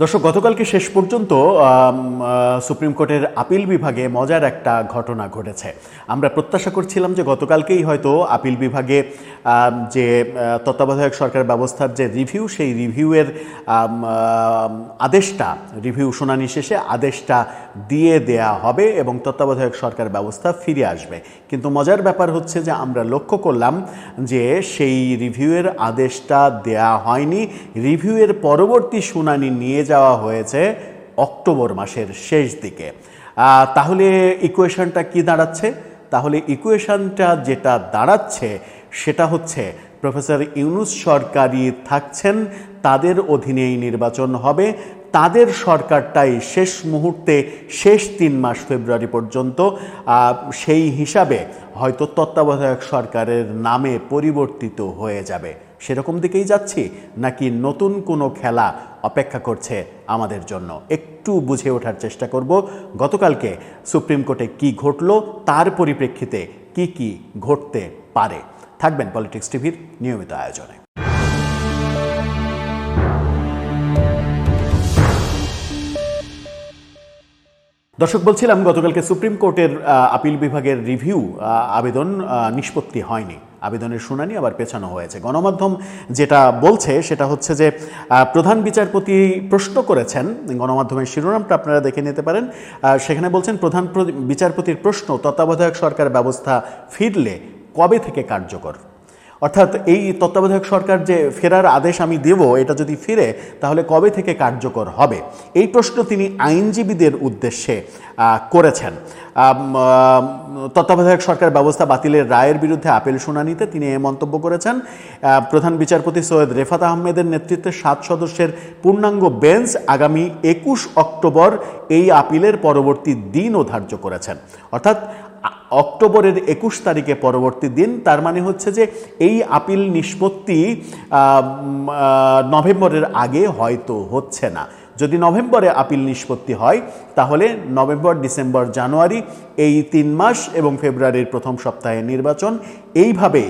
দর্শক, গতকালকে শেষ পর্যন্ত সুপ্রিম কোর্টের আপিল বিভাগে মজার একটা ঘটনা ঘটেছে। আমরা প্রত্যাশা করছিলাম যে গতকালকেই হয়তো আপিল বিভাগে যে তত্ত্বাবধায়ক সরকার ব্যবস্থার যে রিভিউ, সেই রিভিউয়ের আদেশটা, রিভিউ শুনানি শেষে আদেশটা দিয়ে দেয়া হবে এবং তত্ত্বাবধায়ক সরকার ব্যবস্থা ফিরে আসবে। কিন্তু মজার ব্যাপার হচ্ছে যে আমরা লক্ষ্য করলাম যে সেই রিভিউয়ের আদেশটা দেয়া হয়নি। রিভিউয়ের পরবর্তী শুনানি নিয়ে যাওয়া হয়েছে অক্টোবর মাসের শেষ দিকে। তাহলে ইকুয়েশনটা কি দাঁড়াচ্ছে? তাহলে ইকুয়েশনটা যেটা দাঁড়াচ্ছে সেটা হচ্ছে প্রফেসর ইউনুস সরকারি থাকছেন, তাদের অধীনেই নির্বাচন হবে, তাদের সরকারটাই শেষ মুহূর্তে, শেষ তিন মাস ফেব্রুয়ারি পর্যন্ত সেই হিসাবে হয়তো তত্ত্বাবধায়ক সরকারের নামে পরিবর্তিত হয়ে যাবে। সেরকম দিকেই যাচ্ছি নাকি নতুন কোনো খেলা অপেক্ষা করছে আমাদের জন্য? একটু বুঝে ওঠার চেষ্টা করব। গতকালকে সুপ্রিম কোর্টে কি ঘটলো, তার পরিপ্রেক্ষিতে কি কি ঘটতে পারে? থাকবেন পলিটিক্স টিভির নিয়মিত আয়োজনে। দর্শক, বলছিলাম গতকালকে সুপ্রিম কোর্টের আপিল বিভাগের রিভিউ আবেদন নিষ্পত্তি হয়নি। আবেদনের শুনানি আবার পেছানো হয়েছে। গণমাধ্যম যেটা বলছে সেটা হচ্ছে যে প্রধান বিচারপতি প্রশ্ন করেছেন, গণমাধ্যমের শিরোনামটা আপনারা দেখে নিতে পারেন। সেখানে বলছেন, প্রধান প্র- বিচারপতির প্রশ্ন তত্ত্বাবধায়ক সরকার ব্যবস্থা ফিরলে কবে থেকে কার্যকর? অর্থাৎ এই তত্ত্বাবধায়ক সরকার যে ফেরার আদেশ আমি দেব, এটা যদি ফিরে, তাহলে কবে থেকে কার্যকর হবে? এই প্রশ্ন তিনি আইনজীবীদের উদ্দেশ্যে করেছেন। তত্ত্বাবধায়ক সরকার ব্যবস্থা বাতিলের রায়ের বিরুদ্ধে আপিল শুনানিতে তিনি এ মন্তব্য করেছেন। প্রধান বিচারপতি সৈয়দ রেফাত আহমেদের নেতৃত্বে সাত সদস্যের পূর্ণাঙ্গ বেঞ্চ আগামী একুশ অক্টোবর এই আপিলের পরবর্তী দিনও ধার্য করেছেন। অর্থাৎ অক্টোবরের একুশ তারিখে পরবর্তী দিন। তার মানে হচ্ছে যে এই আপিল নিষ্পত্তি নভেম্বরের আগে হয়তো হচ্ছে না। যদি নভেম্বরে আপিল নিষ্পত্তি হয়, তাহলে নভেম্বর, ডিসেম্বর, জানুয়ারি এই তিন মাস এবং ফেব্রুয়ারির প্রথম সপ্তাহে নির্বাচন। এইভাবে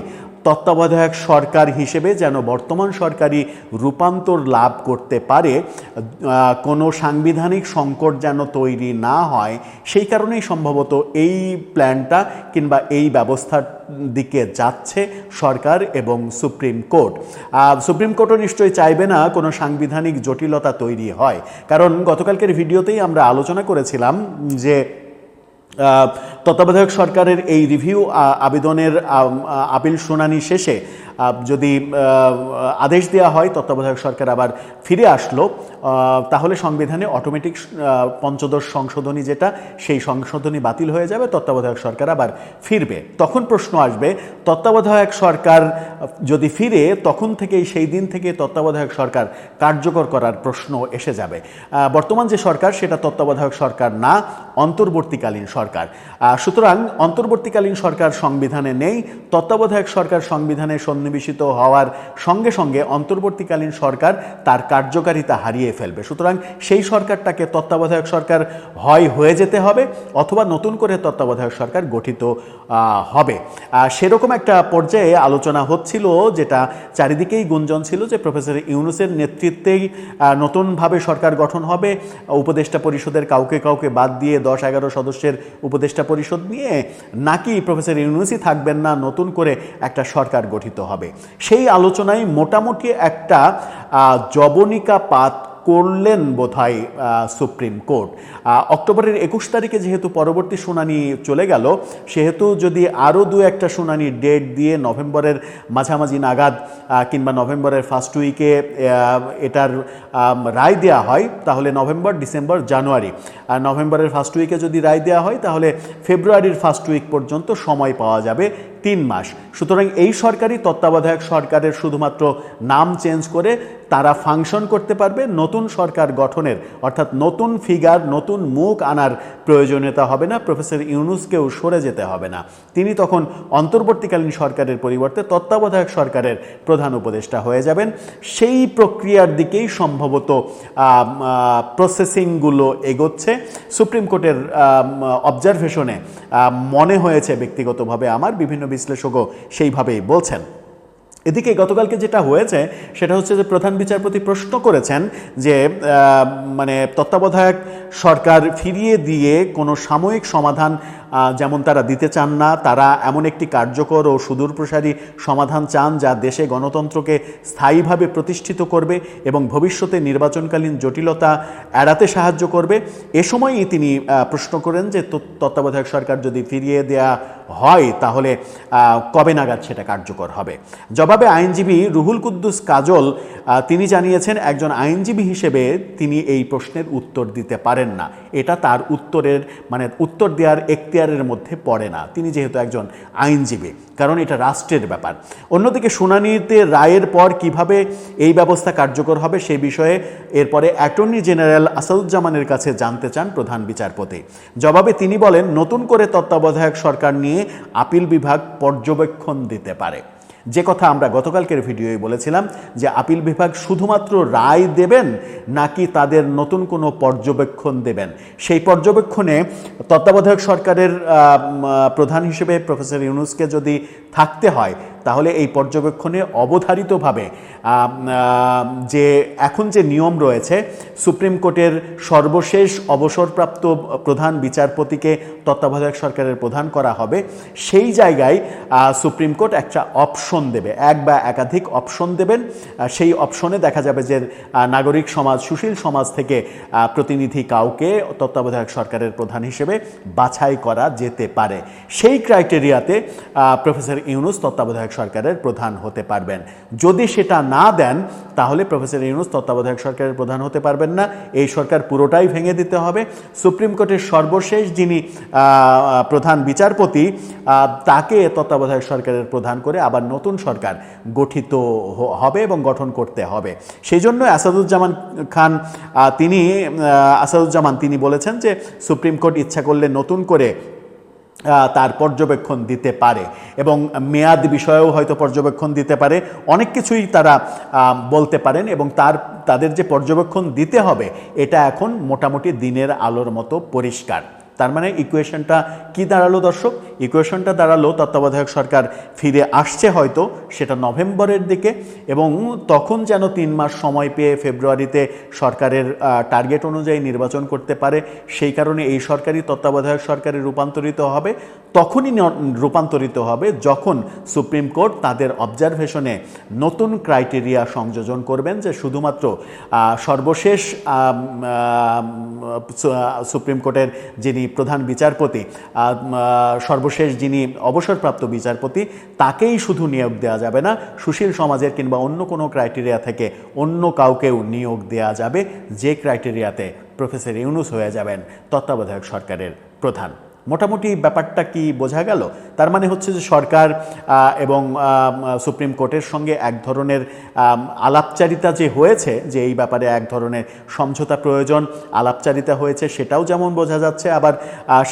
তত্ত্বাবধায়ক সরকার হিসেবে যেন বর্তমান সরকারি রূপান্তর লাভ করতে পারে কোনো সাংবিধানিক সংকট যেন তৈরি না হয়, সেই কারণেই সম্ভবত এই প্ল্যানটা কিংবা এই ব্যবস্থার দিকে যাচ্ছে সরকার এবং সুপ্রিম কোর্ট। সুপ্রিম কোর্টও নিশ্চয়ই চাইবে না কোনো সাংবিধানিক জটিলতা তৈরি হয়। কারণ গতকালকের ভিডিওতেই আমরা আলোচনা করেছিলাম যে তত্ত্বাবধায়ক সরকারের এই রিভিউ আবেদনের আপিল শুনানি শেষে যদি আদেশ দেওয়া হয়, তত্ত্বাবধায়ক সরকার আবার ফিরে আসলো তাহলে সংবিধানে অটোমেটিক পঞ্চদশ সংশোধনী যেটা, সেই সংশোধনী বাতিল হয়ে যাবে, তত্ত্বাবধায়ক সরকার আবার ফিরবে। তখন প্রশ্ন আসবে, তত্ত্বাবধায়ক সরকার যদি ফিরে, তখন থেকেই, সেই দিন থেকে তত্ত্বাবধায়ক সরকার কার্যকর করার প্রশ্ন এসে যাবে। বর্তমান যে সরকার, সেটা তত্ত্বাবধায়ক সরকার না, অন্তর্বর্তীকালীন সরকার। সুতরাং অন্তর্বর্তীকালীন সরকার সংবিধানে নেই, তত্ত্বাবধায়ক সরকার সংবিধানে সন্নিবেশিত হওয়ার সঙ্গে সঙ্গে অন্তর্বর্তীকালীন সরকার তার কার্যকারিতা হারিয়ে ফেলবে। সুতরাং সেই সরকারটাকে তত্ত্বাবধায়ক সরকার হয় হয়ে যেতে হবে অথবা নতুন করে তত্ত্বাবধায়ক সরকার গঠিত হবে। সেরকম একটা পর্যায়ে আলোচনা হচ্ছিল যেটা চারিদিকেই গুঞ্জন ছিল যে প্রফেসর ইউনুসের নেতৃত্বেই নতুনভাবে সরকার গঠন হবে। উপদেষ্টা পরিষদের কাউকে কাউকে বাদ দিয়ে দশ এগারো সদস্যের উপদেষ্টা পরিষদ নিয়ে নাকি প্রফেসর ইউনুসই থাকবেন না নতুন করে একটা সরকার গঠিত হবে। সেই আলোচনায় মোটামুটি একটা আহ, জবনিকা পাত করলেন বোধহয় সুপ্রিম কোর্ট। অক্টোবরের একুশ তারিখে যেহেতু পরবর্তী শুনানি চলে গেল, সেহেতু যদি আরও দু একটা শুনানি ডেট দিয়ে নভেম্বরের মাঝামাঝি নাগাদ কিংবা নভেম্বরের ফার্স্ট উইকে এটার রায় দেওয়া হয়, তাহলে নভেম্বর, ডিসেম্বর, জানুয়ারি। আর নভেম্বরের ফার্স্ট উইকে যদি রায় দেওয়া হয়, তাহলে ফেব্রুয়ারির ফার্স্ট উইক পর্যন্ত সময় পাওয়া যাবে তিন মাস। সুতরাং এই সরকারি তত্ত্বাবধায়ক সরকারের শুধুমাত্র নাম চেঞ্জ করে তারা ফাংশন করতে পারবে। নতুন সরকার গঠনের, অর্থাৎ নতুন ফিগার, নতুন মুখ আনার প্রয়োজনীয়তা হবে না, প্রফেসর ইউনুসকেও সরে যেতে হবে না। তিনি তখন অন্তর্বর্তীকালীন সরকারের পরিবর্তে তত্ত্বাবধায়ক সরকারের প্রধান উপদেষ্টা হয়ে যাবেন। সেই প্রক্রিয়ার দিকেই সম্ভবত প্রসেসিংগুলো এগোচ্ছে। সুপ্রিম কোর্টের অবজারভেশনে মনে হয়েছে ব্যক্তিগতভাবে আমার বিভিন্ন বিশ্লেষকও সেইভাবেই বলছেন। এদিকে গতকালকে যেটা হয়েছে, সেটা হচ্ছে যে প্রধান বিচারপতি প্রশ্ন করেছেন যে মানে তত্ত্বাবধায়ক সরকার ফিরিয়ে দিয়ে কোনো সাময়িক সমাধান যেমন তারা দিতে চান না, তারা এমন একটি কার্যকর ও সুদূরপ্রসারী সমাধান চান যা দেশে গণতন্ত্রকে স্থায়ীভাবে প্রতিষ্ঠিত করবে এবং ভবিষ্যতে নির্বাচনকালীন জটিলতা এড়াতে সাহায্য করবে। এ সময়ই তিনি প্রশ্ন করেন যে তত্ত্বাবধায়ক সরকার যদি ফিরিয়ে দেয়া হয়, তাহলে কবে নাগাদ সেটা কার্যকর হবে? জবাবে আইনজীবী রুহুল কুদ্দুস কাজল তিনি জানিয়েছেন, একজন আইনজীবী হিসেবে তিনি এই প্রশ্নের উত্তর দিতে পারেন না। এটা তার উত্তরের মানে উত্তর দেওয়ার এখতিয়ারের মধ্যে পড়ে না। তিনি যেহেতু একজন আইনজীবী, কারণ এটা রাষ্ট্রের ব্যাপার। অন্যদিকে শুনানিতে রায়ের পর কীভাবে এই ব্যবস্থা কার্যকর হবে সেই বিষয়ে এরপরে অ্যাটর্নি জেনারেল আসাদুজ্জামানের কাছে জানতে চান প্রধান বিচারপতি। জবাবে তিনি বলেন, নতুন করে তত্ত্বাবধায়ক সরকার নিয়ে আপিল বিভাগ পর্যবেক্ষণ দিতে পারে। যে কথা আমরা গতকালকের ভিডিওয় বলেছিলাম, যে আপিল বিভাগ শুধুমাত্র রায় দেবেন নাকি তাদের নতুন কোনো পর্যবেক্ষণ দেবেন? সেই পর্যবেক্ষণে তত্ত্বাবধায়ক সরকারের প্রধান হিসেবে প্রফেসর ইউনুসকে যদি থাকতে হয় তাহলে এই পর্যবেক্ষণে অবধারিতভাবে যে এখন যে নিয়ম রয়েছে, সুপ্রিম কোর্টের সর্বশেষ অবসরপ্রাপ্ত প্রধান বিচারপতিকে তত্ত্বাবধায়ক সরকারের প্রধান করা হবে, সেই জায়গায় সুপ্রিম কোর্ট একটা অপশন দেবে, এক বা একাধিক অপশন দেবেন সেই অপশনে দেখা যাবে যে নাগরিক সমাজ, সুশীল সমাজ থেকে প্রতিনিধি কাউকে তত্ত্বাবধায়ক সরকারের প্রধান হিসেবে বাছাই করা যেতে পারে। সেই ক্রাইটেরিয়াতে প্রফেসর ইউনুস তত্ত্বাবধায়ক সরকারের প্রধান হতে পারবেন। যদি সেটা না দেন, তাহলে প্রফেসর ইউনুস তত্ত্বাবধায়ক সরকারের প্রধান হতে পারবেন না। এই সরকার পুরোটাই ভেঙে দিতে হবে। সুপ্রিম কোর্টের সর্বশেষ যিনি প্রধান বিচারপতি তাকে তত্ত্বাবধায়ক সরকারের প্রধান করে আবার নতুন সরকার গঠিত হবে এবং গঠন করতে হবে। সেই জন্য আসাদুজ্জামান খান তিনি আসাদুজ্জামান তিনি বলেছেন যে, সুপ্রিম কোর্ট ইচ্ছা করলে নতুন করে তার পর্যবেক্ষণ দিতে পারে এবং মেয়াদ বিষয়েও হয়তো পর্যবেক্ষণ দিতে পারে। অনেক কিছুই তারা বলতে পারেন এবং তার, তাদের যে পর্যবেক্ষণ দিতে হবে, এটা এখন মোটামুটি দিনের আলোর মতো পরিষ্কার। তার মানে ইকুয়েশনটা কি দাঁড়াল দর্শক? ইকুয়েশনটা দাঁড়াল তত্ত্বাবধায়ক সরকার ফিরে আসছে হয়তো, সেটা নভেম্বরের দিকে, এবং তখন যেন তিন মাস সময় পেয়ে ফেব্রুয়ারিতে সরকারের টার্গেট অনুযায়ী নির্বাচন করতে পারে, সেই কারণে এই সরকারই তত্ত্বাবধায়ক সরকারে রূপান্তরিত হবে, তখনই রূপান্তরিত হবে যখন সুপ্রিম কোর্ট তাদের অবজারভেশনে নতুন ক্রাইটেরিয়া সংযোজন করবেন যে শুধুমাত্র সর্বশেষ সুপ্রিম কোর্টের যিনি প্রধান বিচারপতি সর্বশেষ যিনি অবসরপ্রাপ্ত বিচারপতি, তাকেই শুধু নিয়োগ দেওয়া যাবে না, সুশীল সমাজের কিংবা অন্য কোনো ক্রাইটেরিয়া থেকে অন্য কাউকেও নিয়োগ দেওয়া যাবে, যে ক্রাইটেরিয়াতে প্রফেসর ইউনুস হয়ে যাবেন তত্ত্বাবধায়ক সরকারের প্রধান। মোটামুটি ব্যাপারটা কি বোঝা গেল? তার মানে হচ্ছে যে সরকার এবং সুপ্রিম কোর্টের সঙ্গে এক ধরনের আলাপচারিতা যে হয়েছে, যে এই ব্যাপারে এক ধরনের সমঝোতা প্রয়োজন, আলাপচারিতা হয়েছে সেটাও যেমন বোঝা যাচ্ছে। আবার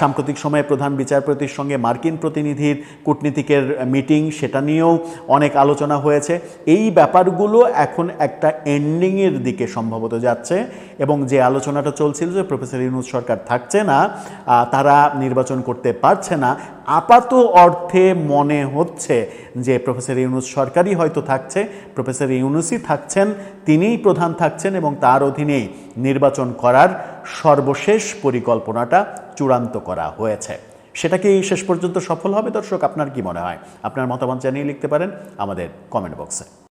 সাম্প্রতিক সময়ে প্রধান বিচারপতির সঙ্গে মার্কিন প্রতিনিধির কূটনীতিকের মিটিং সেটা নিয়েও অনেক আলোচনা হয়েছে। এই ব্যাপারগুলো এখন একটা এন্ডিংয়ের দিকে সম্ভবত যাচ্ছে এবং যে আলোচনাটা চলছিল যে প্রফেসর ইউনুস সরকার থাকছে না তারা তারা নির্বাচন করতে পারছে না। আপাত অর্থে মনে হচ্ছে যে প্রফেসর ইউনুস সরকারই হয়তো থাকছে, প্রফেসর ইউনুসই থাকছেন, তিনিই প্রধান থাকছেন এবং তার অধীনেই নির্বাচন করার সর্বশেষ পরিকল্পনাটা চূড়ান্ত করা হয়েছে। সেটা কি শেষ পর্যন্ত সফল হবে দর্শক, আপনার কি মনে হয়? আপনার মতামত জানিয়ে লিখতে পারেন আমাদের কমেন্ট বক্সে